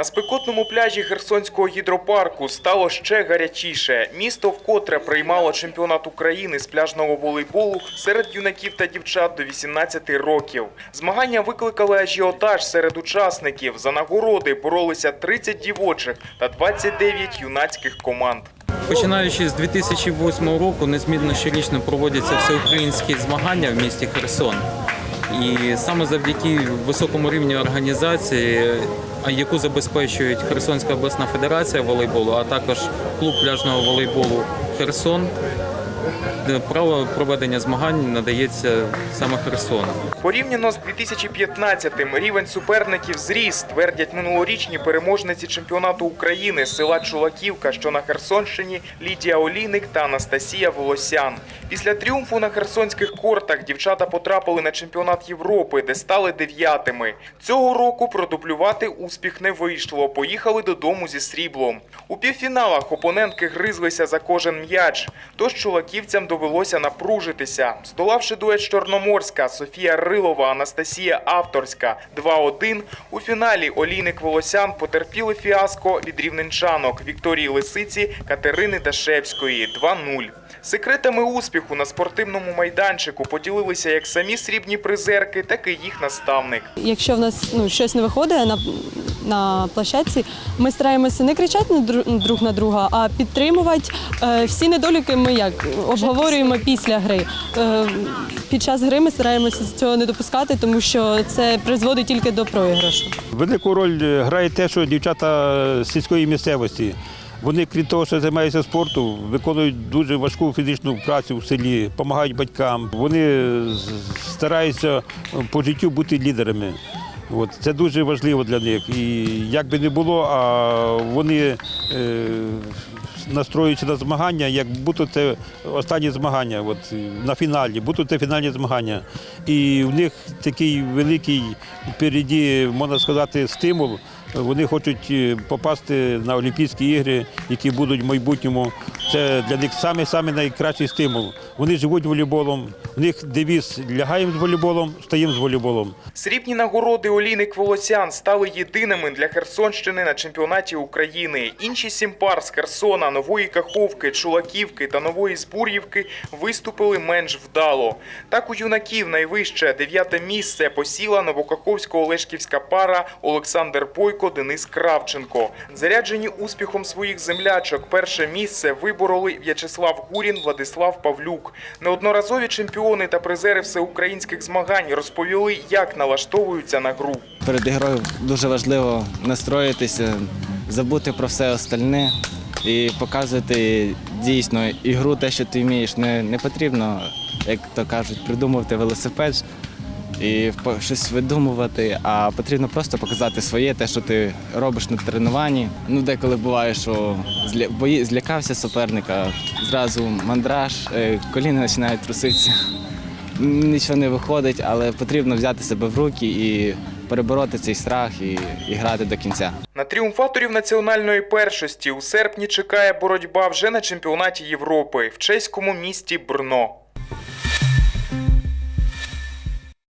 На спекотному пляжі Херсонського гідропарку стало ще гарячіше. Місто вкотре приймало чемпіонат України з пляжного волейболу серед юнаків та дівчат до 18 років. Змагання викликали ажіотаж серед учасників. За нагороди боролися 30 дівочих та 29 юнацьких команд. Починаючи з 2008 року, незмінно щорічно проводяться всеукраїнські змагання в місті Херсон. І саме завдяки високому рівню організації, яку забезпечують Херсонська обласна федерація волейболу, а також клуб пляжного волейболу Херсон, право проведення змагань надається саме Херсону. Порівняно з 2015-м рівень суперників зріс, твердять минулорічні переможниці чемпіонату України села Чулаківка, що на Херсонщині Лідія Олійник та Анастасія Волосян. Після тріумфу на херсонських кортах дівчата потрапили на чемпіонат Європи, де стали дев'ятими. Цього року продублювати успіх не вийшло. Поїхали додому зі сріблом. У півфіналах опонентки гризлися за кожен м'яч. Тож чулаківцям довелося напружитися. Здолавши дует Чорноморська, Софія Рилова, Анастасія Авторська 2-1, у фіналі Олійник Волосян потерпіли фіаско від рівненчанок Вікторії Лисиці, Катерини Дашевської 2-0. Секретами успіху на спортивному майданчику поділилися як самі срібні призерки, так і їх наставник. Якщо в нас ну, щось не виходить на, площадці, ми стараємося не кричати друг на друга, а підтримувати. Е, всі недоліки ми як обговорюємо після гри. Е, під час гри ми стараємося цього не допускати, тому що це призводить тільки до програшу. Велику роль е, грає те, що дівчата сільської місцевості. Вони, крім того, що займаються спортом, виконують дуже важку фізичну працю в селі, допомагають батькам. Вони стараються по життю бути лідерами. От, це дуже важливо для них. І як би не було, а вони е, настроюються на змагання, як будто це останні змагання, от, на фіналі, будто це фінальні змагання. І в них такий великий впереді, можна сказати, стимул. Вони хочуть е, попасти на Олімпійські ігри, які будуть в майбутньому. Це для них саме саме найкращий стимул. Вони живуть волейболом. В них девіз лягаємо з волейболом, стаємо з волейболом. Срібні нагороди Олійник Волосян стали єдиними для Херсонщини на чемпіонаті України. Інші сім пар з Херсона, Нової Каховки, Чулаківки та Нової Збур'ївки виступили менш вдало. Так у юнаків найвище дев'яте місце посіла Новокаховсько-Олешківська пара Олександр Бойко, Денис Кравченко. Заряджені успіхом своїх землячок, перше місце вибороли В'ячеслав Гурін, Владислав Павлюк. Неодноразові чемпіони та призери всеукраїнських змагань розповіли, як налаштовуються на гру. Перед ігрою дуже важливо настроїтися, забути про все остальне і показувати дійсно ігру, те, що ти вмієш. Не, не потрібно, як то кажуть, придумувати велосипед і щось видумувати, а потрібно просто показати своє, те, що ти робиш на тренуванні. Ну, деколи буває, що зля, злякався суперника, зразу мандраж, е, коліна починають труситися. Нічого не виходить, але потрібно взяти себе в руки і перебороти цей страх і, і грати до кінця. На тріумфаторів національної першості у серпні чекає боротьба вже на чемпіонаті Європи в чеському місті Брно.